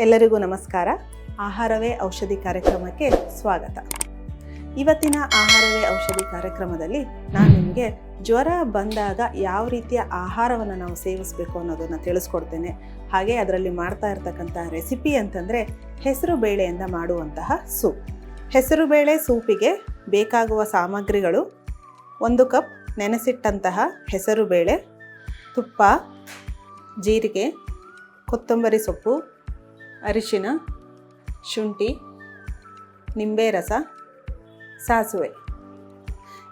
ಎಲ್ಲರಿಗೂ ನಮಸ್ಕಾರ. ಆಹಾರವೇ ಔಷಧಿ ಕಾರ್ಯಕ್ರಮಕ್ಕೆ ಸ್ವಾಗತ. ಇವತ್ತಿನ ಆಹಾರವೇ ಔಷಧಿ ಕಾರ್ಯಕ್ರಮದಲ್ಲಿ ನಾನು ನಿಮಗೆ ಜ್ವರ ಬಂದಾಗ ಯಾವ ರೀತಿಯ ಆಹಾರವನ್ನು ನಾವು ಸೇವಿಸಬೇಕು ಅನ್ನೋದನ್ನು ತಿಳಿಸ್ಕೊಡ್ತೇನೆ. ಹಾಗೆ ಅದರಲ್ಲಿ ಮಾಡ್ತಾ ಇರ್ತಕ್ಕಂಥ ರೆಸಿಪಿ ಅಂತಂದರೆ ಹೆಸರು ಬೇಳೆಯಿಂದ ಮಾಡುವಂತಹ ಸೂಪ್. ಹೆಸರು ಬೇಳೆ ಸೂಪಿಗೆ ಬೇಕಾಗುವ ಸಾಮಗ್ರಿಗಳು ಒಂದು ಕಪ್ ನೆನೆಸಿಟ್ಟಂತಹ ಹೆಸರು ಬೇಳೆ, ತುಪ್ಪ, ಜೀರಿಗೆ, ಕೊತ್ತಂಬರಿ ಸೊಪ್ಪು ಅರಿಶಿನ, ಶುಂಠಿ, ನಿಂಬೆ ರಸ, ಸಾಸುವೆ.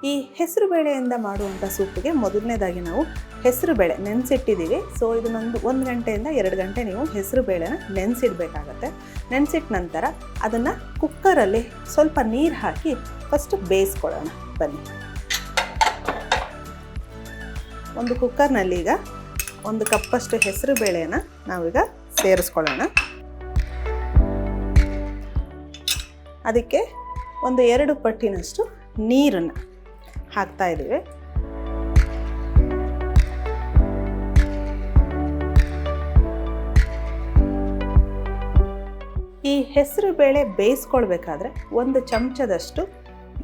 ಈ ಹೆಸರು ಬೇಳೆಯಿಂದ ಮಾಡುವಂಥ ಸೂಪಿಗೆ ಮೊದಲನೇದಾಗಿ ನಾವು ಹೆಸರು ಬೇಳೆ ನೆನೆಸಿಟ್ಟಿದ್ದೀವಿ. ಸೊ ಇದನ್ನೊಂದು ಒಂದು ಗಂಟೆಯಿಂದ ಎರಡು ಗಂಟೆ ನೀವು ಹೆಸರು ಬೇಳೆನ ನೆನೆಸಿಡಬೇಕಾಗತ್ತೆ. ನೆನೆಸಿಟ್ಟ ನಂತರ ಅದನ್ನು ಕುಕ್ಕರಲ್ಲಿ ಸ್ವಲ್ಪ ನೀರು ಹಾಕಿ ಫಸ್ಟ್ ಬೇಯಿಸ್ಕೊಳ್ಳೋಣ. ಬನ್ನಿ. ಒಂದು ಕುಕ್ಕರ್ನಲ್ಲಿ ಈಗ ಒಂದು ಕಪ್ಪಷ್ಟು ಹೆಸರು ಬೇಳೆಯನ್ನು ನಾವೀಗ ಸೇರಿಸ್ಕೊಳ್ಳೋಣ. ಅದಕ್ಕೆ ಒಂದು ಎರಡು ಪಟ್ಟಿನಷ್ಟು ನೀರನ್ನು ಹಾಕ್ತಾ ಇದ್ದೀವಿ. ಈ ಹೆಸರು ಬೇಳೆ ಬೇಯಿಸ್ಕೊಳ್ಬೇಕಾದ್ರೆ ಒಂದು ಚಮಚದಷ್ಟು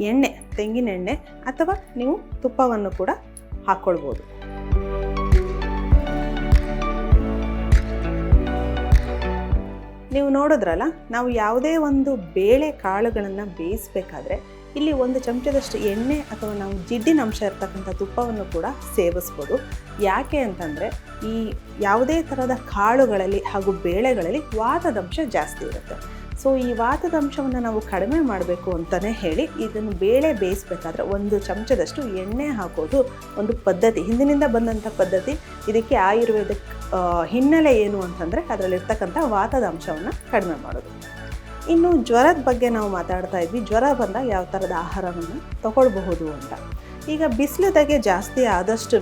ಎಣ್ಣೆ, ತೆಂಗಿನೆಣ್ಣೆ ಅಥವಾ ನೀವು ತುಪ್ಪವನ್ನು ಕೂಡ ಹಾಕ್ಕೊಳ್ಬೋದು. ನೀವು ನೋಡಿದ್ರಲ್ಲ, ನಾವು ಯಾವುದೇ ಒಂದು ಬೇಳೆ ಕಾಳುಗಳನ್ನು ಬೇಯಿಸಬೇಕಾದ್ರೆ ಇಲ್ಲಿ ಒಂದು ಚಮಚದಷ್ಟು ಎಣ್ಣೆ ಅಥವಾ ನಾವು ಜಿಡ್ಡಿನ ಅಂಶ ಇರ್ತಕ್ಕಂಥ ತುಪ್ಪವನ್ನು ಕೂಡ ಸೇವಿಸ್ಬೋದು. ಯಾಕೆ ಅಂತಂದರೆ, ಈ ಯಾವುದೇ ಥರದ ಕಾಳುಗಳಲ್ಲಿ ಹಾಗೂ ಬೇಳೆಗಳಲ್ಲಿ ವಾತದ ಅಂಶ ಜಾಸ್ತಿ ಇರುತ್ತೆ. ಸೊ ಈ ವಾತದ ಅಂಶವನ್ನು ನಾವು ಕಡಿಮೆ ಮಾಡಬೇಕು ಅಂತಲೇ ಹೇಳಿ ಇದನ್ನು ಬೇಳೆ ಬೇಯಿಸ್ಬೇಕಾದ್ರೆ ಒಂದು ಚಮಚದಷ್ಟು ಎಣ್ಣೆ ಹಾಕೋದು ಒಂದು ಪದ್ಧತಿ. ಹಿಂದಿನಿಂದ ಬಂದಂಥ ಪದ್ಧತಿ, ಇದಕ್ಕೆ ಆಯುರ್ವೇದಕ್ಕೆ ಹಿನ್ನೆಲೆ ಏನು ಅಂತಂದರೆ ಅದರಲ್ಲಿರ್ತಕ್ಕಂಥ ವಾತದ ಅಂಶವನ್ನು ಕಡಿಮೆ ಮಾಡೋದು. ಇನ್ನು ಜ್ವರದ ಬಗ್ಗೆ ನಾವು ಮಾತಾಡ್ತಾ ಇದ್ವಿ. ಜ್ವರ ಬಂದಾಗ ಯಾವ ಥರದ ಆಹಾರವನ್ನು ತಗೊಳ್ಬಹುದು ಅಂತ. ಈಗ ಬಿಸಿಲದಾಗೆ ಜಾಸ್ತಿ ಆದಷ್ಟು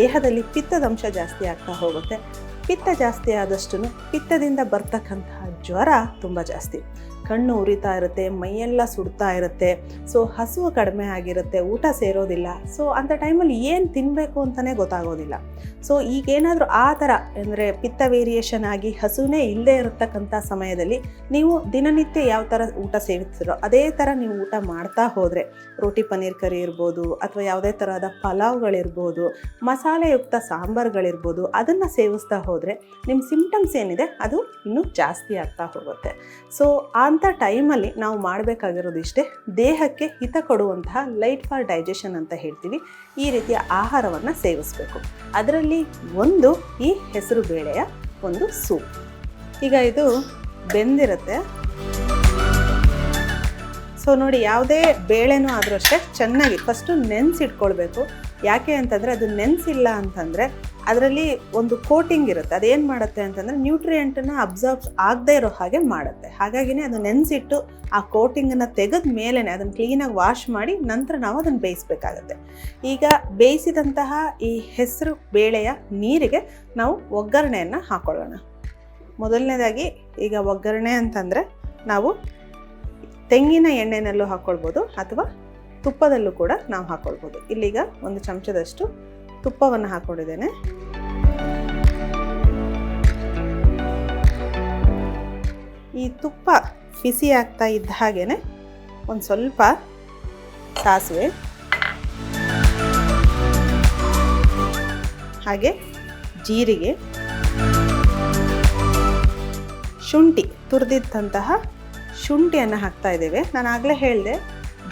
ದೇಹದಲ್ಲಿ ಪಿತ್ತದ ಅಂಶ ಜಾಸ್ತಿ ಆಗ್ತಾ ಹೋಗುತ್ತೆ. ಪಿತ್ತ ಜಾಸ್ತಿ ಆದಷ್ಟು ಪಿತ್ತದಿಂದ ಬರ್ತಕ್ಕಂತಹ ಜ್ವರ ತುಂಬ ಜಾಸ್ತಿ. ಕಣ್ಣು ಉರಿತಾ ಇರುತ್ತೆ, ಮೈಯೆಲ್ಲ ಸುಡ್ತಾ ಇರುತ್ತೆ. ಸೊ ಹಸುವು ಕಡಿಮೆ ಆಗಿರುತ್ತೆ, ಊಟ ಸೇರೋದಿಲ್ಲ. ಸೊ ಅಂಥ ಟೈಮಲ್ಲಿ ಏನು ತಿನ್ನಬೇಕು ಅಂತಲೇ ಗೊತ್ತಾಗೋದಿಲ್ಲ. ಸೊ ಈಗೇನಾದರೂ ಆ ಥರ ಅಂದರೆ ಪಿತ್ತ ವೇರಿಯೇಷನ್ ಆಗಿ ಹಸುವೇ ಇಲ್ಲದೆ ಇರತಕ್ಕಂಥ ಸಮಯದಲ್ಲಿ ನೀವು ದಿನನಿತ್ಯ ಯಾವ ಥರ ಊಟ ಸೇವಿಸ್ತಿರೋ ಅದೇ ಥರ ನೀವು ಊಟ ಮಾಡ್ತಾ ಹೋದರೆ, ರೋಟಿ ಪನ್ನೀರ್ ಕರಿ ಇರ್ಬೋದು ಅಥವಾ ಯಾವುದೇ ಥರದ ಪಲಾವ್ಗಳಿರ್ಬೋದು, ಮಸಾಲೆಯುಕ್ತ ಸಾಂಬಾರ್ಗಳಿರ್ಬೋದು, ಅದನ್ನು ಸೇವಿಸ್ತಾ ಹೋದರೆ ನಿಮ್ಮ ಸಿಂಪ್ಟಮ್ಸ್ ಏನಿದೆ ಅದು ಇನ್ನೂ ಜಾಸ್ತಿ ಆಗ್ತಾ ಹೋಗುತ್ತೆ. ಸೊ ಅಂಥ ಟೈಮಲ್ಲಿ ನಾವು ಮಾಡಬೇಕಾಗಿರೋದು ಇಷ್ಟೇ. ದೇಹಕ್ಕೆ ಹಿತ ಕೊಡುವಂತಹ ಲೈಟ್ ಫಾರ್ ಡೈಜೆಷನ್ ಅಂತ ಹೇಳ್ತೀವಿ. ಈ ರೀತಿಯ ಆಹಾರವನ್ನು ಸೇವಿಸಬೇಕು. ಅದರಲ್ಲಿ ಒಂದು ಈ ಹೆಸರು ಬೇಳೆಯ ಒಂದು ಸೂಪ್. ಈಗ ಇದು ಬೆಂದಿರುತ್ತೆ. ಸೊ ನೋಡಿ, ಯಾವುದೇ ಬೇಳೆನೂ ಆದರೂ ಅಷ್ಟೇ ಚೆನ್ನಾಗಿ ಫಸ್ಟು ನೆನೆಸಿಟ್ಕೊಳ್ಬೇಕು. ಯಾಕೆ ಅಂತಂದರೆ ಅದು ನೆನೆಸಿಲ್ಲ ಅಂತಂದರೆ ಅದರಲ್ಲಿ ಒಂದು ಕೋಟಿಂಗ್ ಇರುತ್ತೆ. ಅದೇನು ಮಾಡುತ್ತೆ ಅಂತಂದರೆ ನ್ಯೂಟ್ರಿಯೆಂಟನ್ನು ಅಬ್ಸರ್ಬ್ ಆಗದೇ ಇರೋ ಹಾಗೆ ಮಾಡುತ್ತೆ. ಹಾಗಾಗಿನೇ ಅದು ನೆನೆಸಿಟ್ಟು ಆ ಕೋಟಿಂಗನ್ನು ತೆಗೆದ ಮೇಲೇ ಅದನ್ನು ಕ್ಲೀನಾಗಿ ವಾಶ್ ಮಾಡಿ ನಂತರ ನಾವು ಅದನ್ನು ಬೇಯಿಸಬೇಕಾಗತ್ತೆ. ಈಗ ಬೇಯಿಸಿದಂತಹ ಈ ಹೆಸರು ಬೇಳೆಯ ನೀರಿಗೆ ನಾವು ಒಗ್ಗರಣೆಯನ್ನು ಹಾಕ್ಕೊಳ್ಳೋಣ ಮೊದಲನೇದಾಗಿ ಈಗ ಒಗ್ಗರಣೆ ಅಂತಂದರೆ ನಾವು ತೆಂಗಿನ ಎಣ್ಣೆನಲ್ಲೂ ಹಾಕ್ಕೊಳ್ಬೋದು ಅಥವಾ ತುಪ್ಪದಲ್ಲೂ ಕೂಡ ನಾವು ಹಾಕ್ಕೊಳ್ಬೋದು ಇಲ್ಲಿಗ ಒಂದು ಚಮಚದಷ್ಟು ತುಪ್ಪವನ್ನು ಹಾಕ್ಕೊಂಡಿದ್ದೇನೆ ಈ ತುಪ್ಪ ಬಿಸಿ ಆಗ್ತಾ ಇದ್ದ ಹಾಗೇನೆ ಒಂದು ಸ್ವಲ್ಪ ಸಾಸಿವೆ. ಹಾಗೆ ಜೀರಿಗೆ. ಶುಂಠಿ ತುರಿದಿದ್ದಂತಹ ಶುಂಠಿಯನ್ನು ಹಾಕ್ತಾ ಇದ್ದೇವೆ. ನಾನು ಆಗಲೇ ಹೇಳಿದೆ,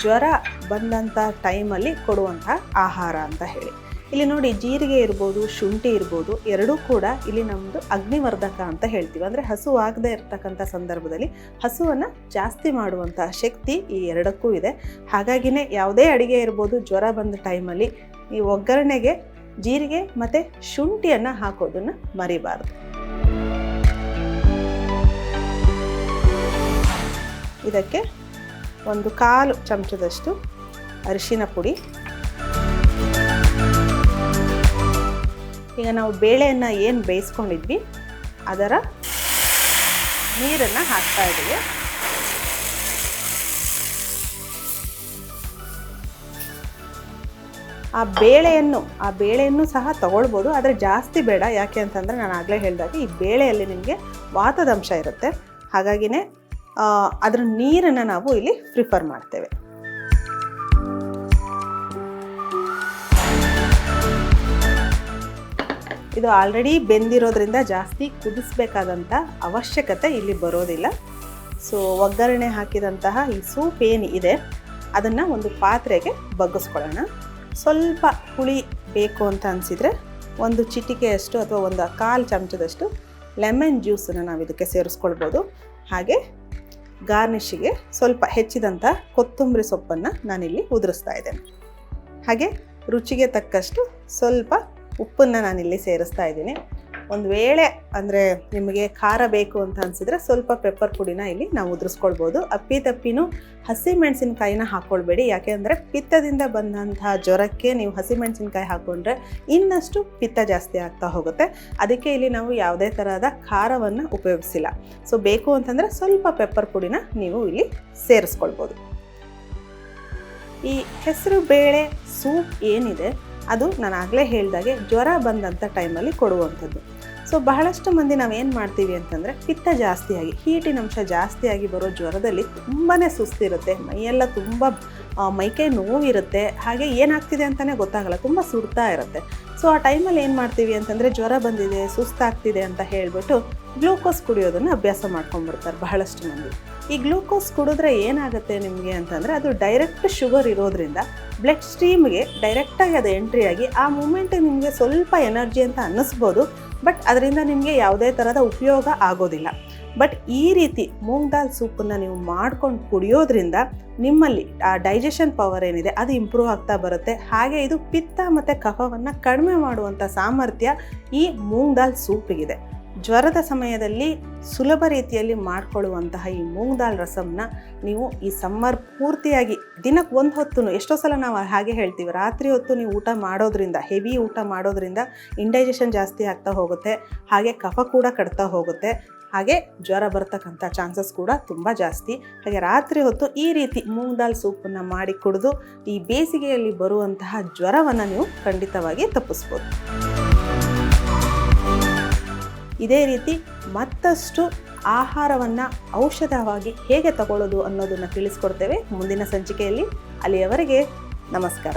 ಜ್ವರ ಬಂದಂಥ ಟೈಮಲ್ಲಿ ಕೊಡುವಂಥ ಆಹಾರ ಅಂತ ಹೇಳಿ. ಇಲ್ಲಿ ನೋಡಿ ಜೀರಿಗೆ ಇರ್ಬೋದು, ಶುಂಠಿ ಇರ್ಬೋದು, ಎರಡೂ ಕೂಡ ಇಲ್ಲಿ ನಮ್ಮದು ಅಗ್ನಿವರ್ಧಕ ಅಂತ ಹೇಳ್ತೀವಿ. ಅಂದರೆ ಹಸು ಆಗದೆ ಇರ್ತಕ್ಕಂಥ ಸಂದರ್ಭದಲ್ಲಿ ಹಸುವನ್ನು ಜಾಸ್ತಿ ಮಾಡುವಂತಹ ಶಕ್ತಿ ಈ ಎರಡಕ್ಕೂ ಇದೆ. ಹಾಗಾಗಿನೇ ಯಾವುದೇ ಅಡುಗೆ ಇರ್ಬೋದು, ಜ್ವರ ಬಂದ ಟೈಮಲ್ಲಿ ಈ ಒಗ್ಗರಣೆಗೆ ಜೀರಿಗೆ ಮತ್ತು ಶುಂಠಿಯನ್ನು ಹಾಕೋದನ್ನು ಮರಿಬಾರ್ದು. ಇದಕ್ಕೆ ಒಂದು ಕಾಲು ಚಮಚದಷ್ಟು ಅರಿಶಿನ ಪುಡಿ. ಈಗ ನಾವು ಬೇಳೆಯನ್ನು ಏನು ಬೇಯಿಸ್ಕೊಂಡಿದ್ವಿ, ಅದರ ನೀರನ್ನು ಹಾಕ್ತಾ ಇದ್ದೀವಿ ಆ ಬೇಳೆಯನ್ನು ಆ ಬೇಳೆಯನ್ನು ಸಹ ತಗೊಳ್ಬೋದು, ಆದರೆ ಜಾಸ್ತಿ ಬೇಡ. ಯಾಕೆ ಅಂತಂದರೆ ನಾನು ಆಗಲೇ ಹೇಳಿದಾಗ ಈ ಬೇಳೆಯಲ್ಲಿ ನಿಮಗೆ ವಾತದಂಶ ಇರುತ್ತೆ. ಹಾಗಾಗಿನೇ ಅದರ ಅದ್ರ ನೀರನ್ನು ನಾವು ಇಲ್ಲಿ ಪ್ರಿಫರ್ ಮಾಡ್ತೇವೆ. ಇದು ಆಲ್ರೆಡಿ ಬೆಂದಿರೋದ್ರಿಂದ ಜಾಸ್ತಿ ಕುದಿಸ್ಬೇಕಾದಂಥ ಅವಶ್ಯಕತೆ ಇಲ್ಲಿ ಬರೋದಿಲ್ಲ. ಸೊ ಒಗ್ಗರಣೆ ಹಾಕಿದಂತಹ ಈ ಸೂಪ್ ಏನು ಇದೆ ಅದನ್ನು ಒಂದು ಪಾತ್ರೆಗೆ ಬಗ್ಗಿಸ್ಕೊಳ್ಳೋಣ. ಸ್ವಲ್ಪ ಹುಳಿ ಬೇಕು ಅಂತ ಅನಿಸಿದರೆ ಒಂದು ಚಿಟಿಕೆಯಷ್ಟು ಅಥವಾ ಒಂದು ಕಾಲು ಚಮಚದಷ್ಟು ಲೆಮನ್ ಜ್ಯೂಸನ್ನು ನಾವು ಇದಕ್ಕೆ ಸೇರಿಸ್ಕೊಳ್ಬೋದು. ಹಾಗೆ ಗಾರ್ನಿಷಿಗೆ ಸ್ವಲ್ಪ ಹೆಚ್ಚಿದಂಥ ಕೊತ್ತಂಬರಿ ಸೊಪ್ಪನ್ನು ನಾನಿಲ್ಲಿ ಉದುರಿಸ್ತಾ ಇದ್ದೇನೆ. ಹಾಗೆ ರುಚಿಗೆ ತಕ್ಕಷ್ಟು ಸ್ವಲ್ಪ ಉಪ್ಪನ್ನು ನಾನಿಲ್ಲಿ ಸೇರಿಸ್ತಾ ಇದ್ದೀನಿ. ಒಂದು ವೇಳೆ ಅಂದರೆ ನಿಮಗೆ ಖಾರ ಬೇಕು ಅಂತ ಅನಿಸಿದ್ರೆ ಸ್ವಲ್ಪ ಪೆಪ್ಪರ್ ಪುಡಿನ ಇಲ್ಲಿ ನಾವು ಉದುರಿಸ್ಕೊಳ್ಬೋದು. ಅಪ್ಪಿ ತಪ್ಪಿನೂ ಹಸಿಮೆಣಸಿನ್ಕಾಯಿನ ಹಾಕ್ಕೊಳ್ಬೇಡಿ ಯಾಕೆ ಅಂದರೆ ಪಿತ್ತದಿಂದ ಬಂದಂತಹ ಜ್ವರಕ್ಕೆ ನೀವು ಹಸಿಮೆಣಸಿನ್ಕಾಯಿ ಹಾಕ್ಕೊಂಡ್ರೆ ಇನ್ನಷ್ಟು ಪಿತ್ತ ಜಾಸ್ತಿ ಆಗ್ತಾ ಹೋಗುತ್ತೆ. ಅದಕ್ಕೆ ಇಲ್ಲಿ ನಾವು ಯಾವುದೇ ಥರದ ಖಾರವನ್ನು ಉಪಯೋಗಿಸಿಲ್ಲ. ಸೊ ಬೇಕು ಅಂತಂದರೆ ಸ್ವಲ್ಪ ಪೆಪ್ಪರ್ ಪುಡಿನ ನೀವು ಇಲ್ಲಿ ಸೇರಿಸ್ಕೊಳ್ಬೋದು. ಈ ಹೆಸರು ಬೇಳೆ ಸೂಪ್ ಏನಿದೆ ಅದು ನಾನು ಆಗಲೇ ಹೇಳಿದಾಗೆ ಜ್ವರ ಬಂದಂಥ ಟೈಮಲ್ಲಿ ಕೊಡುವಂಥದ್ದು. ಸೊ, ಬಹಳಷ್ಟು ಮಂದಿ ನಾವೇನು ಮಾಡ್ತೀವಿ ಅಂತಂದರೆ ಪಿತ್ತ ಜಾಸ್ತಿಯಾಗಿ, ಹೀಟಿನಂಶ ಜಾಸ್ತಿಯಾಗಿ ಬರೋ ಜ್ವರದಲ್ಲಿ ತುಂಬಾ ಸುಸ್ತಿರುತ್ತೆ, ಮೈಯೆಲ್ಲ ತುಂಬ ಮೈಕೈ ನೋವಿರುತ್ತೆ. ಹಾಗೆ ಏನಾಗ್ತಿದೆ ಅಂತಲೇ ಗೊತ್ತಾಗಲ್ಲ. ತುಂಬ ಸುಡ್ತಾ ಇರುತ್ತೆ. ಸೊ ಆ ಟೈಮಲ್ಲಿ ಏನು ಮಾಡ್ತೀವಿ ಅಂತಂದರೆ ಜ್ವರ ಬಂದಿದೆ, ಸುಸ್ತಾಗ್ತಿದೆ ಅಂತ ಹೇಳಿಬಿಟ್ಟು ಗ್ಲೂಕೋಸ್ ಕುಡಿಯೋದನ್ನು ಅಭ್ಯಾಸ ಮಾಡ್ಕೊಂಡ್ಬಿಡ್ತಾರೆ ಬಹಳಷ್ಟು ಮಂದಿ. ಈ ಗ್ಲೂಕೋಸ್ ಕುಡಿದ್ರೆ ಏನಾಗುತ್ತೆ ನಿಮಗೆ ಅಂತಂದರೆ ಅದು ಡೈರೆಕ್ಟ್ ಶುಗರ್ ಇರೋದ್ರಿಂದ ಬ್ಲಡ್ ಸ್ಟ್ರೀಮ್ಗೆ ಡೈರೆಕ್ಟಾಗಿ ಅದು ಎಂಟ್ರಿ ಆಗಿ ಆ ಮೂಮೆಂಟ್ ನಿಮಗೆ ಸ್ವಲ್ಪ ಎನರ್ಜಿ ಅಂತ ಅನ್ನಿಸ್ಬೋದು ಬಟ್ ಅದರಿಂದ ನಿಮಗೆ ಯಾವುದೇ ಥರದ ಉಪಯೋಗ ಆಗೋದಿಲ್ಲ. ಬಟ್ ಈ ರೀತಿ ಮೂಂಗ್ ದಾಲ್ ಸೂಪನ್ನು ನೀವು ಮಾಡ್ಕೊಂಡು ಕುಡಿಯೋದ್ರಿಂದ ನಿಮ್ಮಲ್ಲಿ, ಆ ಡೈಜೆಷನ್ ಪವರ್ ಏನಿದೆ ಅದು ಇಂಪ್ರೂವ್ ಆಗ್ತಾ ಬರುತ್ತೆ. ಹಾಗೆ ಇದು ಪಿತ್ತ ಮತ್ತು ಕಫವನ್ನು ಕಡಿಮೆ ಮಾಡುವಂಥ ಸಾಮರ್ಥ್ಯ ಈ ಮೂಂಗ್ ದಾಲ್ ಸೂಪಿಗಿದೆ. ಜ್ವರದ ಸಮಯದಲ್ಲಿ ಸುಲಭ ರೀತಿಯಲ್ಲಿ ಮಾಡಿಕೊಳ್ಳುವಂತಹ ಈ ಮೂಂಗ್ ದಾಲ್ ರಸಮ್ನ ನೀವು ಈ ಸಮ್ಮರ್ ಪೂರ್ತಿಯಾಗಿ ದಿನಕ್ಕೆ ಒಂದು ಹೊತ್ತು ಎಷ್ಟೋ ಸಲ ನಾವು ಹಾಗೆ ಹೇಳ್ತೀವಿ, ರಾತ್ರಿ ಹೊತ್ತು ನೀವು ಊಟ ಮಾಡೋದ್ರಿಂದ ಹೆವಿ ಊಟ ಮಾಡೋದ್ರಿಂದ ಇಂಡೈಜೆಷನ್ ಜಾಸ್ತಿ ಆಗ್ತಾ ಹೋಗುತ್ತೆ, ಹಾಗೆ ಕಫ ಕೂಡ ಕಡ್ತಾ ಹೋಗುತ್ತೆ. ಹಾಗೆ ಜ್ವರ ಬರ್ತಕ್ಕಂಥ ಚಾನ್ಸಸ್ ಕೂಡ ತುಂಬ ಜಾಸ್ತಿ. ಹಾಗೆ ರಾತ್ರಿ ಹೊತ್ತು ಈ ರೀತಿ ಮೂಂಗ್ ದಾಲ್ ಸೂಪನ್ನು ಮಾಡಿ ಕುಡಿದು ಈ ಬೇಸಿಗೆಯಲ್ಲಿ ಬರುವಂತಹ ಜ್ವರವನ್ನು ನೀವು ಖಂಡಿತವಾಗಿ ತಪ್ಪಿಸ್ಬೋದು. ಇದೇ ರೀತಿ ಮತ್ತಷ್ಟು ಆಹಾರವನ್ನು ಔಷಧವಾಗಿ ಹೇಗೆ ತಗೊಳ್ಳೋದು ಅನ್ನೋದನ್ನು ತಿಳಿಸ್ಕೊಡ್ತೇವೆ ಮುಂದಿನ ಸಂಚಿಕೆಯಲ್ಲಿ. ಅಲ್ಲಿಯವರೆಗೆ ನಮಸ್ಕಾರ.